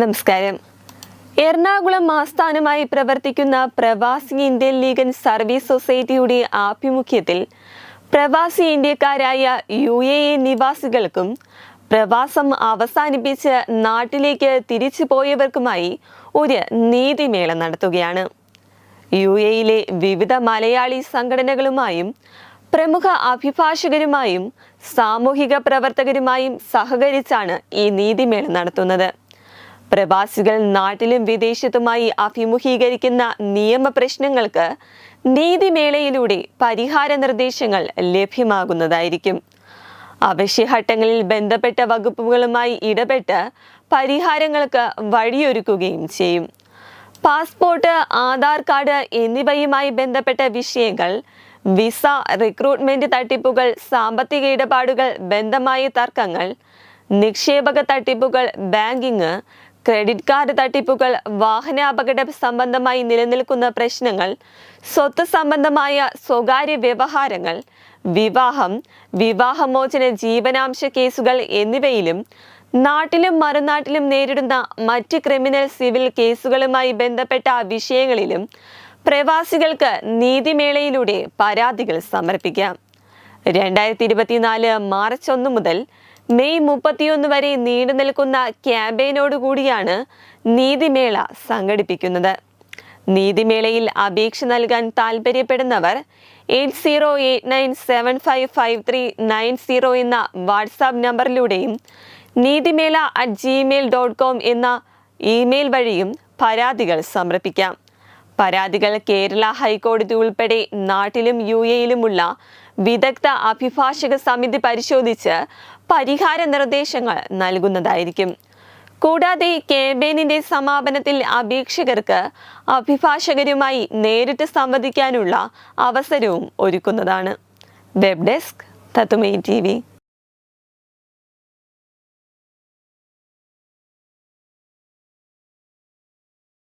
നമസ്കാരം. എറണാകുളം ആസ്ഥാനമായി പ്രവർത്തിക്കുന്ന പ്രവാസി ഇന്ത്യൻ ലീഗൻ സർവീസ് സൊസൈറ്റിയുടെ ആഭിമുഖ്യത്തിൽ പ്രവാസി ഇന്ത്യക്കാരായ യു എ എ നിവാസികൾക്കും പ്രവാസം അവസാനിപ്പിച്ച് നാട്ടിലേക്ക് തിരിച്ചു പോയവർക്കുമായി ഒരു നീതിമേള നടത്തുകയാണ്. യു എയിലെ വിവിധ മലയാളി സംഘടനകളുമായും പ്രമുഖ അഭിഭാഷകരുമായും സാമൂഹിക പ്രവർത്തകരുമായും സഹകരിച്ചാണ് ഈ നീതിമേള നടത്തുന്നത്. പ്രവാസികൾ നാട്ടിലും വിദേശത്തുമായി അഭിമുഖീകരിക്കുന്ന നിയമപ്രശ്നങ്ങൾക്ക് നീതിമേളയിലൂടെ പരിഹാര നിർദ്ദേശങ്ങൾ ലഭ്യമാകുന്നതായിരിക്കും. അവശ്യഘട്ടങ്ങളിൽ ബന്ധപ്പെട്ട വകുപ്പുകളുമായി ഇടപെട്ട് പരിഹാരങ്ങൾക്ക് വഴിയൊരുക്കുകയും ചെയ്യും. പാസ്പോർട്ട് ആധാർ കാർഡ് എന്നിവയുമായി ബന്ധപ്പെട്ട വിഷയങ്ങൾ വിസ റിക്രൂട്ട്മെന്റ് തട്ടിപ്പുകൾ സാമ്പത്തിക ഇടപാടുകൾ ബന്ധമായ തർക്കങ്ങൾ നിക്ഷേപക തട്ടിപ്പുകൾ ബാങ്കിങ് ക്രെഡിറ്റ് കാർഡ് തട്ടിപ്പുകൾ വാഹന അപകട സംബന്ധമായി നിലനിൽക്കുന്ന പ്രശ്നങ്ങൾ സ്വത്ത് സംബന്ധമായ സ്വകാര്യ വ്യവഹാരങ്ങൾ വിവാഹം വിവാഹമോചന ജീവനാംശ കേസുകൾ എന്നിവയിലും നാട്ടിലും മറുനാട്ടിലും നേരിടുന്ന മറ്റ് ക്രിമിനൽ സിവിൽ കേസുകളുമായി ബന്ധപ്പെട്ട വിഷയങ്ങളിലും പ്രവാസികൾക്ക് നീതിമേളയിലൂടെ പരാതികൾ സമർപ്പിക്കാം. രണ്ടായിരത്തി ഇരുപത്തിനാല് മാർച്ച് ഒന്ന് മുതൽ മെയ് മുപ്പത്തിയൊന്ന് വരെ നീണ്ടു നിൽക്കുന്ന ക്യാമ്പയിനോടുകൂടിയാണ് നീതിമേള സംഘടിപ്പിക്കുന്നത്. നീതിമേളയിൽ അപേക്ഷ നൽകാൻ താൽപ്പര്യപ്പെടുന്നവർ eight zero eight nine seven five five three nine zero എന്ന WhatsApp നമ്പറിലൂടെയും Neethimela at Gmail dot com എന്ന ഇമെയിൽ വഴിയും പരാതികൾ സമർപ്പിക്കാം. പരാതികൾ കേരള ഹൈക്കോടതി ഉൾപ്പെടെ നാട്ടിലും യു എയിലുമുള്ള വിദഗ്ധ അഭിഭാഷക സമിതി പരിശോധിച്ച് പരിഹാര നിർദ്ദേശങ്ങൾ നൽകുന്നതായിരിക്കും. കൂടാതെ ക്യാമ്പയിനിന്റെ സമാപനത്തിൽ അപേക്ഷകർക്ക് അഭിഭാഷകരുമായി നേരിട്ട് സംവദിക്കാനുള്ള അവസരവും ഒരുക്കുന്നതാണ്. വെബ് ഡെസ്ക് തത്തുമൈ ടി